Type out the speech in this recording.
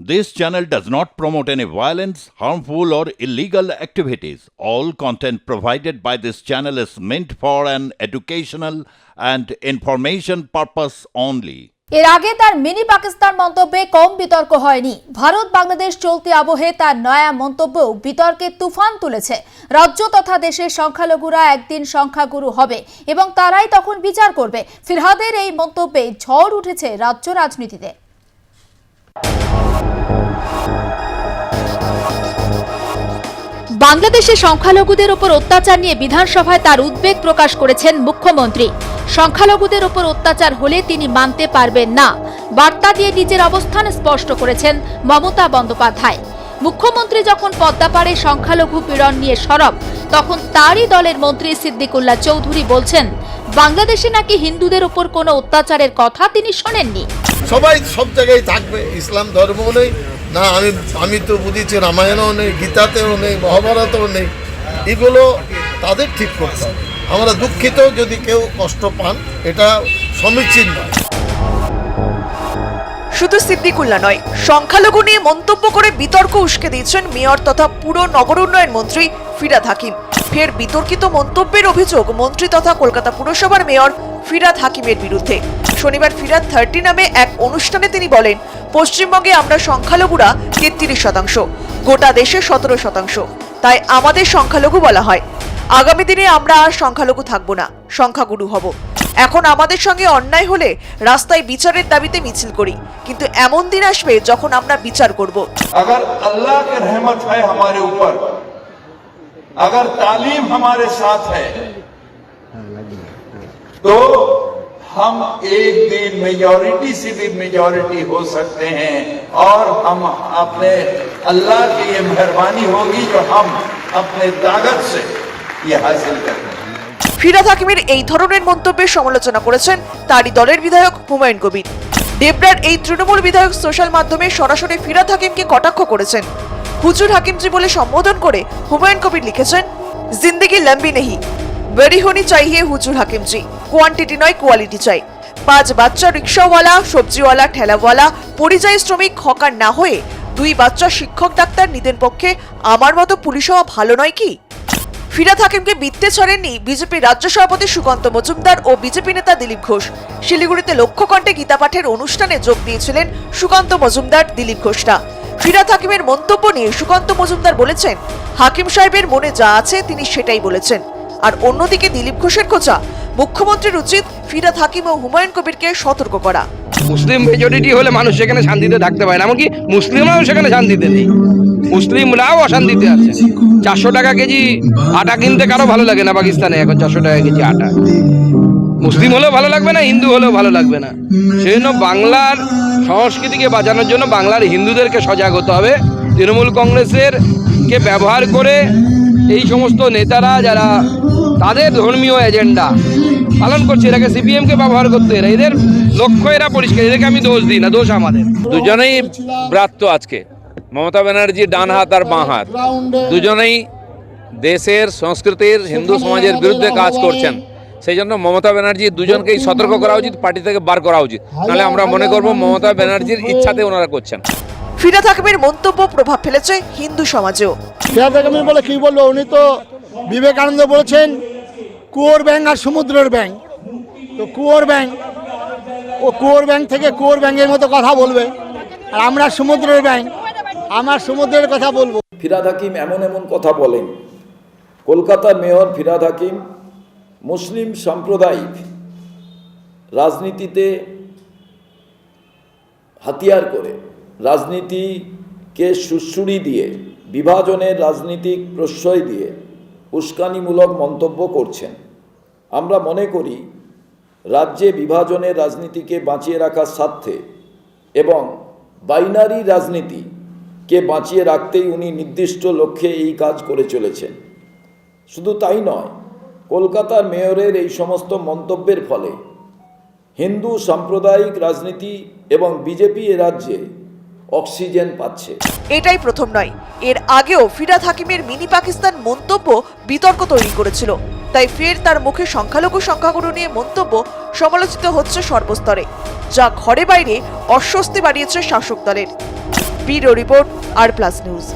This channel does not promote any violence, harmful, or illegal activities. All content provided by this channel is meant for an educational and information purpose only. এর আগে তার mini Pakistan মন্তব্যে কম বিতর্ক হয়নি ভারত বাংলাদেশ চলতি আবহে তার নয়া মন্তব্যও বিতর্কে তুফান তুলেছে রাজ্য তথা দেশের সংখ্যালঘুরা একদিন সংখ্যাগুরু হবে এবং তারাই তখন বিচার করবে ফিরহাদের এই মন্তব্যে ঝড় উঠেছে রাজ্য রাজনীতিতে বাংলাদেশে সংখ্যালঘুদের ওপর অত্যাচার নিয়ে বিধানসভায় তার উদ্বেগ প্রকাশ করেছেন মুখ্যমন্ত্রী। সংখ্যালঘুদের ওপর অত্যাচার হলে তিনি মানতে পারবেন না। বার্তা দিয়ে নিজের অবস্থান স্পষ্ট করেছেন মমতা বন্দ্যোপাধ্যায়। মুখ্যমন্ত্রী যখন পদ্মাপাড়ে সংখ্যালঘু পীড়ন নিয়ে সরব, তখন তারই দলের মন্ত্রী সিদ্দিকুল্লাহ চৌধুরী বলছেন বাংলাদেশে নাকি হিন্দুদের ওপর কোনো অত্যাচারের কথা তিনি শোনেননি? সবাই সব জায়গায় থাকবে ইসলাম ধর্মও নেই। না আমি আমি তো বুঝেছি রামায়ণও নেই গীতাতেও নেই মহাভারতেও নেই। এগুলো তাদের ঠিক করতে আমরা দুঃখিত যদি কেউ কষ্ট পান এটা সমীচীন নয়। শুধু সিদ্দিকুল্লা নয় সংখ্যালঘু নিয়ে মন্তব্য করে বিতর্ক উস্কে দিয়েছেন মেয়র তথা পুরো নগর উন্নয়ন মন্ত্রী ফিরাদ হাকিম। ফের বিতর্কিত মন্তব্যের অভিযোগ মন্ত্রী তথা কলকাতা পুরসভার মেয়র ফিরাদ হাকিমের বিরুদ্ধে শনিবার ফিরাদ থার্টি নামে এক অনুষ্ঠানে তিনি বলেন পশ্চিমবঙ্গে আমরা সংখ্যালঘুরা তেত্রিশ শতাংশ গোটা দেশে সতেরো শতাংশ তাই আমাদের সংখ্যালঘু বলা হয় আগামী দিনে আমরা আর সংখ্যালঘু থাকবো না সংখ্যাগুরু হব এখন আমাদের সঙ্গে অন্যায় হলে রাস্তায় বিচারের দাবিতে মিছিল করি কিন্তু এমন দিন আসবে যখন আমরা বিচার করব अगर अल्लाह की रहमत है हमारे ऊपर अगर तालीम हमारे साथ है तो हम एक दिन मेजॉरिटी से भी मेजॉरिटी हो सकते हैं और हम अपने अल्लाह की ये मेहरबानी होगी जो हम अपने ताकत से ये हासिल करते हैं ফিরাদ হাকিমের এই ধরনের মন্তব্যের সমালোচনা করেছেন তারই দলের বিধায়ক হুমায়ুন কবির দেবরার এই তৃণমূল বিধায়ক সোশ্যাল মাধ্যমে সরাসরি ফিরাদ হাকিমকে কটাক্ষ করেছেন হুজুর হাকিমজি বলে সম্বোধন করে হুমায়ুন কবির লিখেছেন, জিন্দেগি লম্বি নেহি। হোনি চাইয়ে হুজুর হাকিমজি কোয়ান্টিটি নয়, কোয়ালিটি চাই। পাঁচ বাচ্চা রিক্সাওয়ালা, সবজিওয়ালা, ঠেলাওয়ালা, পরিযায়ী শ্রমিক হকার না হয়ে দুই বাচ্চা শিক্ষক ডাক্তার নিতেন পক্ষে আমার মতো পুলিশ হওয়া ভালো নয় কি? ফিরাদ হাকিমকে বিত্তে ছাড়েননি বিজেপি রাজ্য সভাপতি সুকান্ত মজুমদার ও বিজেপি নেতা দিলীপ ঘোষ। শিলিগুড়িতে লক্ষ্যকণ্ঠে গীতা পাঠের অনুষ্ঠানে যোগ দিয়েছিলেন সুকান্ত মজুমদার, দিলীপ ঘোষরা ফিরাদ হাকিমের মন্তব্য নিয়ে সুকান্ত মজুমদার বলেছেন, হাকিম সাহেবের মনে যা আছে তিনি সেটাই বলেছেন। আর অন্যদিকে দিলীপ ঘোষের খোঁচা, মুখ্যমন্ত্রীর উচিত ফিরাদ হাকিম ও হুমায়ুন কবিরকে সতর্ক করা। মুসলিম মেজরিটি হলে মানুষ সেখানে শান্তিতে থাকতে পারে এমনকি মুসলিমরাও সেখানে শান্তিতে নেই। মুসলিমরাও অশান্তিতে আছে। চারশো টাকা কেজি আটা কিনতে কারও ভালো লাগে না পাকিস্তানে, এখন চারশো টাকা কেজি আটা। মুসলিম হলেও ভালো লাগবে না, হিন্দু হলেও ভালো লাগবে না। সেই জন্য বাংলার সংস্কৃতিকে বাঁচানোর জন্য বাংলার হিন্দুদেরকে সজাগ হতে হবে। তৃণমূল কংগ্রেসের কে ব্যবহার করে এই সমস্ত নেতারা যারা, তাদের ধর্মীয় এজেন্ডা পালন করছে এটাকে সিপিএমকে ব্যবহার করতে, এরা এদের লক্ষ্য এরা পরিষ্কার, এদেরকে আমি দোষ দিই না, দোষ আমাদের। দুজনেই ব্রাত্য আজকে। মমতা ব্যানার্জি ডান হাত আর বাঁ হাত। দুজনেই দেশের, সংস্কৃতির, হিন্দু সমাজের বিরুদ্ধে কাজ করছেন। সেই জন্য মমতা ব্যানার্জি দুজনকেই সতর্ক করা উচিত পার্টি থেকে বার করা উচিত। নাহলে আমরা মনে করব মমতা ব্যানার্জির ইচ্ছাতে ওনারা করছেন। ফিরাদ হাকিমের মন্তব্য প্রভাব ফেলেছে হিন্দু সমাজেও। ফিরাদ হাকিমি বলে কি বলব? উনি তো বিবেকানন্দ বলেছেন কুয়োর ব্যাংক আর সমুদ্রের ব্যাংক তো কুয়োর ব্যাংক ও কুয়োর ব্যাংক থেকে কুয়োর ব্যাংকের মতো কথা বলবে। আর আমরা সমুদ্রের ব্যাংক আমার সমুদ্রের কথা বলব। ফিরাদ হাকিম এমন এমন কথা বলেন। কলকাতার মেয়র ফিরাদ হাকিম মুসলিম সাম্প্রদায়িক রাজনীতিতে হাতিয়ার করে, রাজনীতিকে সুশ্রুড়ি দিয়ে, বিভাজনের রাজনীতিক প্রশ্রয় দিয়ে উস্কানিমূলক মন্তব্য করছেন। আমরা মনে করি, রাজ্যে বিভাজনের রাজনীতিকে বাঁচিয়ে রাখার স্বার্থে এবং বাইনারি রাজনীতিকে বাঁচিয়ে রাখতেই উনি নির্দিষ্ট লক্ষ্যে এই কাজ করে চলেছেন। শুধু তাই নয় কলকাতার মেয়রের এই সমস্ত মন্তব্যের ফলে হিন্দু সাম্প্রদায়িক রাজনীতি এবং বিজেপি এ রাজ্যে অক্সিজেন পাচ্ছে। এটাই প্রথম নয়। এর আগেও ফিরাদ হাকিমের মিনি পাকিস্তান মন্তব্য বিতর্ক তৈরি করেছিল। তাই ফের তার মুখে সংখ্যালঘু সংখ্যাগুরু নিয়ে মন্তব্য সমালোচিত হচ্ছে সর্বস্তরে, যা ঘরে বাইরে অস্বস্তি বাড়িয়েছে শাসক দলের। Bureau report R plus news.